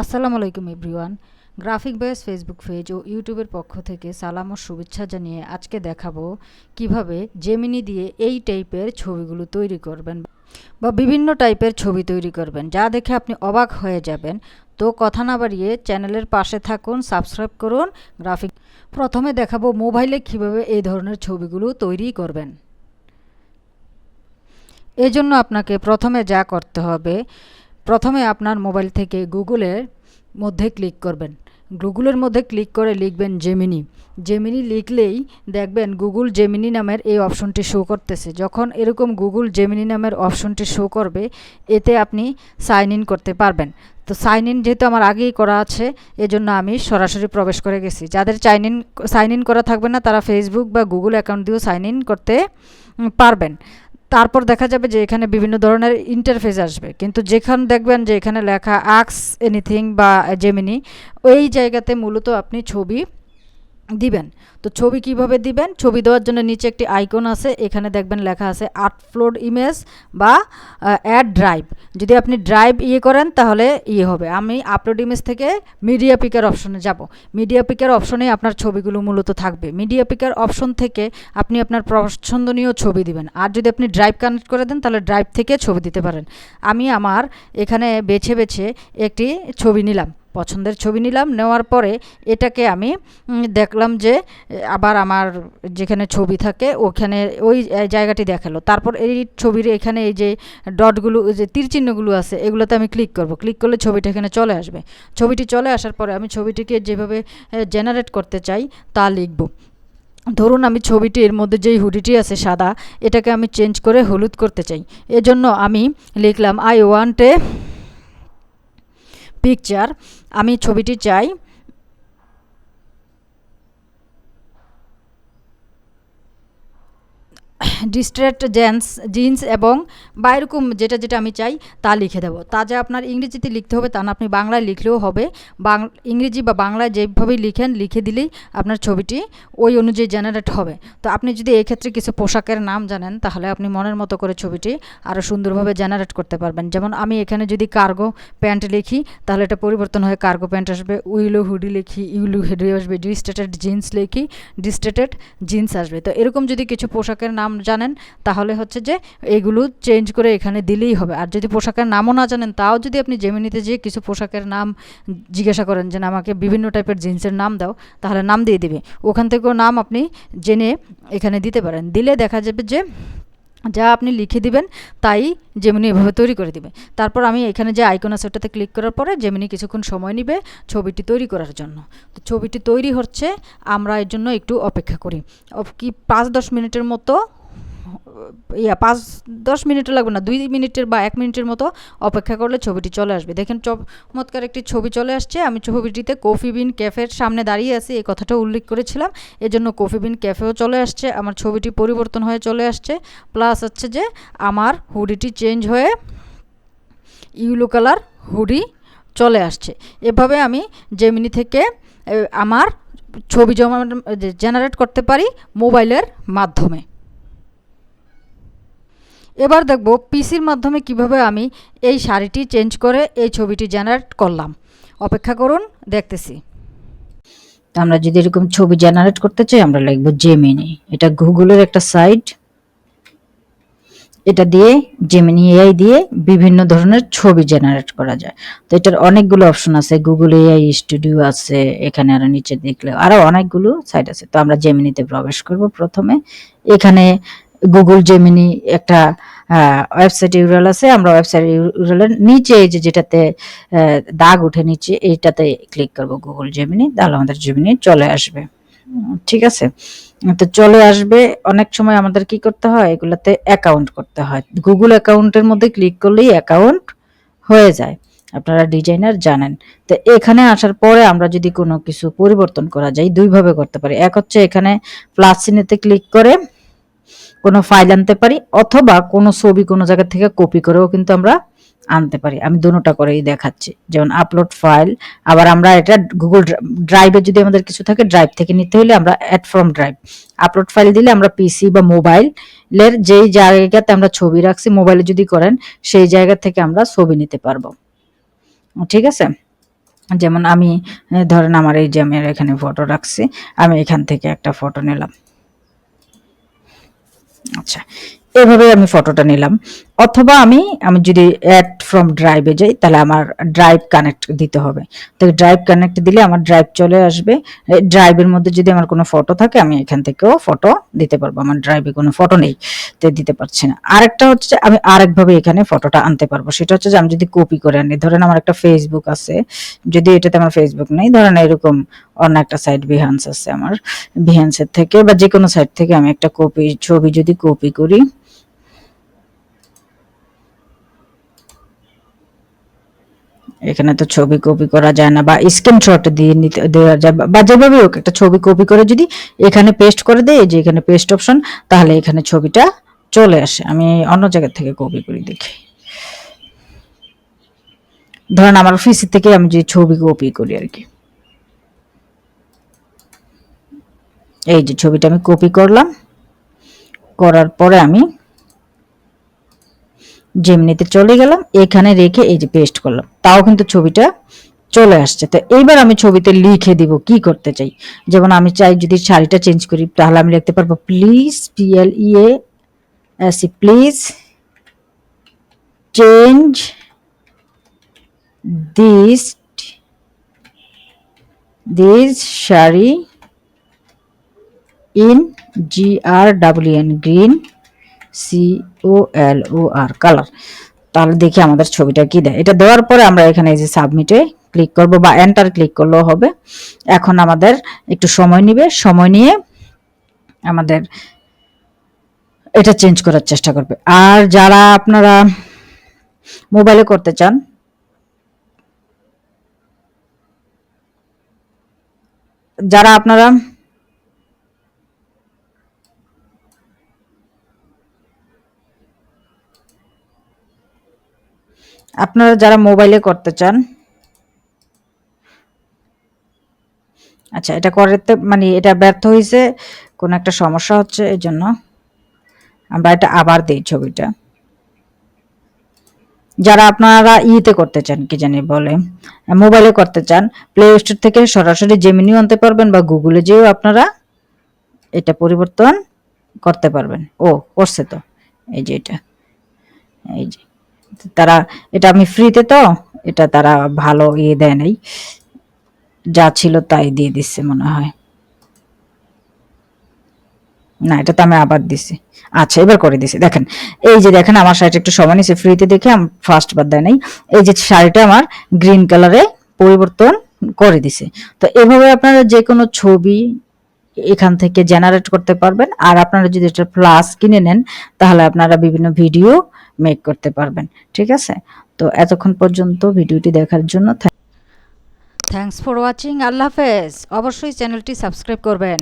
আসসালামু আলাইকুম everyone. Graphic base Facebook page ও ইউটিউবের পক্ষ থেকে সালাম ও শুভেচ্ছা জানিয়ে আজকে দেখাবো কীভাবে জেমিনি দিয়ে এই টাইপের ছবিগুলো তৈরি করবেন বা বিভিন্ন টাইপের ছবি তৈরি করবেন। যা দেখে আপনি অবাক হয়ে যাবেন। তো কথা না বাড়িয়ে চ্যানেলের পাশে থাকুন, সাবস্ক্রাইব করুন গ্রাফিক। প্রথমে দেখাবো মোবাইলে কীভাবে এই ধরনের ছবিগুলো তৈরি করবেন। এজন্য আপনাকে প্রথমে যা করতে হবে, প্রথমে আপনার মোবাইল থেকে গুগলের মধ্যে ক্লিক করবেন। গুগলের মধ্যে ক্লিক করে লিখবেন জেমিনি জেমিনি লিখলেই দেখবেন গুগল জেমিনি নামের এই অপশনটি শো করতেছে। যখন এরকম গুগল জেমিনি নামের অপশনটি শো করবে, এতে আপনি সাইন ইন করতে পারবেন। তো সাইন ইন যেহেতু আমার আগেই করা আছে, এজন্য আমি সরাসরি প্রবেশ করে গেছি। যাদের চাইন ইন সাইন ইন করা থাকবে না, তারা ফেসবুক বা গুগল অ্যাকাউন্ট দিয়েও সাইন ইন করতে পারবেন। তারপর দেখা যাবে যে এখানে বিভিন্ন ধরনের ইন্টারফেস আসবে। কিন্তু যেখানে দেখবেন যে এখানে লেখা আক্স এনিথিং বা জেমিনি ওই জায়গাতে মূলত আপনি ছবি দিবেন। তো ছবি কীভাবে দিবেন? ছবি দেওয়ার জন্য নিচে একটি আইকন আছে, এখানে দেখবেন লেখা আছে আপলোড ইমেজ বা অ্যাড ড্রাইভ যদি আপনি ড্রাইভ ইয়ে করেন, তাহলে ইয়ে হবে। আমি আপলোড ইমেজ থেকে মিডিয়া পিকার অপশনে যাব। মিডিয়া পিকার অপশনে আপনার ছবিগুলো মূলত থাকবে। মিডিয়া পিকার অপশন থেকে আপনি আপনার পছন্দনীয় ছবি দিবেন। আর যদি আপনি ড্রাইভ কানেক্ট করে দেন, তাহলে ড্রাইভ থেকে ছবি দিতে পারেন। আমি আমার এখানে বেছে বেছে একটি ছবি নিলাম। পছন্দের ছবি নিলাম। নেওয়ার পরে এটাকে আমি দেখলাম যে, আবার আমার যেখানে ছবি থাকে, ওখানে ওই জায়গাটি দেখাল। তারপর এই ছবির এখানে এই যে ডটগুলো যে তীর চিহ্নগুলো আছে, এগুলোতে আমি ক্লিক করব। ক্লিক করলে ছবিটা এখানে চলে আসবে। ছবিটি চলে আসার পরে আমি ছবিটিকে যেভাবে জেনারেট করতে চাই, তা লিখব। ধরুন আমি ছবিটির মধ্যে যেই হুডিটি আছে, সাদা, এটাকে আমি চেঞ্জ করে হলুদ করতে চাই। এজন্য আমি লিখলাম আই ওয়ান্ট পিকচার আমি ছবিটি চাই। ডিস্ট্রেট জেন্স জিন্স এবং বা এরকম যেটা যেটা আমি চাই, তা লিখে দেবো। তা যে আপনার ইংরেজিতে লিখতে হবে, তা না, আপনি বাংলায় লিখলেও হবে। বাং, ইংরেজি বা বাংলায় যেভাবেই লিখেন, লিখে দিলেই আপনার ছবিটি ওই অনুযায়ী জেনারেট হবে। তো আপনি যদি এক্ষেত্রে কিছু পোশাকের নাম জানেন, তাহলে আপনি মনের মতো করে ছবিটি আরও সুন্দরভাবে জেনারেট করতে পারবেন। যেমন আমি এখানে যদি কার্গো প্যান্ট লিখি, তাহলে এটা পরিবর্তন হয়ে কার্গো প্যান্ট আসবে, উইলো হুডি লিখি, ইউলো হুডি আসবে ডিস্টেটেড জিন্স লিখি ডিস্টেটেড জিন্স আসবে। তো এরকম যদি কিছু পোশাকের নাম জানেন তাহলে হচ্ছে যে এগুলো চেঞ্জ করে এখানে দিলেই হবে। আর যদি পোশাকের নামও না জানেন, তাও যদি আপনি জেমিনিতে যেয়ে কিছু পোশাকের নাম জিজ্ঞাসা করেন, যে আমাকে বিভিন্ন টাইপের জিন্সের নাম দাও, তাহলে নাম দিয়ে দিবে। ওখান থেকেও নাম আপনি জেনে এখানে দিতে পারেন। দিলে দেখা যাবে যে যা আপনি লিখে দিবেন, তাই জেমিনি এভাবে তৈরি করে দিবে। তারপর আমি এখানে যে আইকন আছে, ওটাতে ক্লিক করার পরে জেমিনি কিছুক্ষণ সময় নিবে ছবিটি তৈরি করার জন্য। তো ছবিটি তৈরি হচ্ছে, আমরা এর জন্য একটু অপেক্ষা করি। কি, পাঁচ দশ মিনিটের মতো ইয়া, পাঁচ, দশ মিনিটও লাগবে না, দুই মিনিটের বা এক মিনিটের মতো অপেক্ষা করলে ছবিটি চলে আসবে। দেখেন চমৎকার একটি ছবি চলে আসছে। আমি ছবিটিতে কফি বিন ক্যাফের সামনে দাঁড়িয়ে আছি, এই কথাটা উল্লেখ করেছিলাম। এজন্য কফি বিন ক্যাফেও চলে আসছে, আমার ছবিটি পরিবর্তন হয়ে চলে আসছে। প্লাস হচ্ছে যে আমার হুডিটি চেঞ্জ হয়ে ইউলো কালার হুডি চলে আসছে। এভাবে আমি জেমিনি থেকে আমার ছবি জমা জেনারেট করতে পারি মোবাইলের মাধ্যমে। এবার দেখব পিসির মাধ্যমে কীভাবে আমি এই শাড়িটি চেঞ্জ করে এই ছবিটি জেনারেট করলাম। অপেক্ষা করুন, দেখতেছি। আমরা যদি এরকম ছবি জেনারেট করতে চাই, আমরা লিখব জেমিনি এটা গুগলের একটা সাইট। এটা দিয়ে জেমিনি এআই দিয়ে বিভিন্ন ধরনের ছবি জেনারেট করা যায়। তো এটার অনেকগুলো অপশন আছে গুগল এআই স্টুডিও আছে, এখানে আরও নিচে দেখলে আরও অনেকগুলো সাইট আছে। তো আমরা জেমিনিতে প্রবেশ করব প্রথমে। এখানে গুগল জেমিনি একটা ওয়েবসাইট ইউরাল আছে। আমরা ওয়েবসাইট ইউরালের নিচে এই যে যেটাতে দাগ উঠে নিচে, এইটাতে ক্লিক করব গুগল জেমিনি তাহলে আমাদের জেমিনি চলে আসবে। ঠিক আছে? তো চলে আসবে। অনেক সময় আমাদের কি করতে হয়? এগুলাতে অ্যাকাউন্ট করতে হয়। গুগল অ্যাকাউন্টের মধ্যে ক্লিক করলেই অ্যাকাউন্ট হয়ে যায়। আপনারা ডিজাইনার জানেন। তো এখানে আসার পরে আমরা যদি কোনো কিছু পরিবর্তন করা যায়, দুইভাবে করতে পারি। এক হচ্ছে এখানে প্লাস চিহ্নেতে ক্লিক করে কোনো ফাইল আনতে পারি, অথবা কোনো ছবি কোনো জায়গা থেকে কপি করেও কিন্তু আমরা আনতে পারি। আমি দুটোটা করেই দেখাচ্ছি। যেমন আপলোড ফাইল আবার আমরা এটা গুগল ড্রাইভে যদি আমাদের কিছু থাকে ড্রাইভ থেকে নিতে হলে আমরা add from drive upload file দিলে আমরা পিসি বা মোবাইলের যেই জায়গাতে আমরা ছবি রাখছি মোবাইলে যদি করেন, সেই জায়গা থেকে আমরা ছবি নিতে পারব। ঠিক আছে? যেমন আমি ধরেন আমার এই যে আমি এখানে ফটো রাখছি, আমি এখান থেকে একটা ফটো নিলাম। আচ্ছা এভাবে আমি ফটোটা নিলাম। অথবা আমি আমি যদি অ্যাড ফ্রম ড্রাইভে যাই, তাহলে আমার ড্রাইভ কানেক্ট দিতে হবে। তো ড্রাইভ কানেক্ট দিলে আমার ড্রাইভ চলে আসবে। ড্রাইভের মধ্যে যদি আমার কোনো ফটো থাকে, আমি এখান থেকেও ফটো দিতে পারব। আমার ড্রাইভে কোনো ফটো নেই, তো দিতে পারছি না। আরেকটা হচ্ছে আমি আরেকভাবে এখানে ফটোটা আনতে পারব। সেটা হচ্ছে যে, আমি যদি কপি করে আনি, ধরেন আমার একটা ফেসবুক আছে। যদি এটাতে আমার ফেসবুক নেই, ধরেন এরকম অন্য একটা সাইট বিহান্স আছে আমার। বিহান্সের থেকে বা যে কোনো সাইট থেকে আমি একটা কপি ছবি যদি কপি করি। এখানে তো ছবি কপি করা যায় না বা স্ক্রিনশট দিয়ে নিতে, দেওয়া যায় বা- যেভাবে হোক একটা ছবি কপি করে যদি এখানে পেস্ট করে দেয় যে এখানে পেস্ট অপশন তাহলে এখানে ছবিটা চলে আসে। আমি অন্য জায়গা থেকে কপি করি, দেখি। ধরেন আমার অফিস থেকে আমি যে ছবি কপি করি আর কি। এই যে ছবিটা আমি কপি করলাম। করার পরে আমি যেমনিতে চলে গেলাম, এখানে রেখে এই যে পেস্ট করলাম। তাও কিন্তু ছবিটা চলে আসছে। তো এইবার আমি ছবিতে লিখে দিব কি করতে চাই। যেমন আমি চাই যদি শাড়িটা চেঞ্জ করি, তাহলে আমি লিখতে পারব please P L E A C please change this this sari in G R W N, green, C O L O R, colour. তাহলে দেখি আমাদের ছবিটা কি দেয়। এটা দেওয়ার পরে আমরা এখানে এই যে সাবমিটে ক্লিক করব বা এন্টার ক্লিক করলেও হবে। এখন আমাদের একটু সময় নিবে। সময় নিয়ে আমাদের এটা চেঞ্জ করার চেষ্টা করবে। আর যারা আপনারা মোবাইলে করতে চান, যারা আপনারা আপনারা যারা মোবাইলে করতে চান আচ্ছা এটা করতে মানে এটা ব্যর্থ হয়েছে কোন একটা সমস্যা হচ্ছে এই জন্য আমরা এটা আবার দিই ছবিটা। যারা আপনারা ইতে করতে চান, কি জানি বলে, মোবাইলে করতে চান প্লে স্টোর থেকে সরাসরি জেমিনিও আনতে পারবেন বা গুগলে যেও আপনারা এটা পরিবর্তন করতে পারবেন। ও, করছে তো, এই যে এটা, এই যে। তারা, এটা আমি ফ্রিতে তো, এটা তারা ভালো ইয়ে দেয় নাই। যা ছিল তাই দিয়ে দিচ্ছে মনে হয়। না, এটা তো আমি আবার দিছি। আচ্ছা এবার করে দিছি। দেখেন, এই যে দেখেন, আমার শাড়িটা একটু সময় নিয়েছে ফ্রিতে দেখে, আমি ফার্স্ট বার দেয় নাই। এই যে শাড়িটা আমার গ্রিন কালারে পরিবর্তন করে দিছে। তো এভাবে আপনারা যে কোনো ছবি এখান থেকে জেনারেট করতে পারবেন। আর আপনারা যদি এটা প্লাস কিনে নেন, তাহলে আপনারা বিভিন্ন ভিডিও মেক করতে পারবেন, ঠিক আছে? তো এতক্ষণ পর্যন্ত ভিডিওটি দেখার জন্য থ্যাংকস ফর ওয়াচিং আল্লাহ হাফেজ। অবশ্যই চ্যানেলটি সাবস্ক্রাইব করবেন।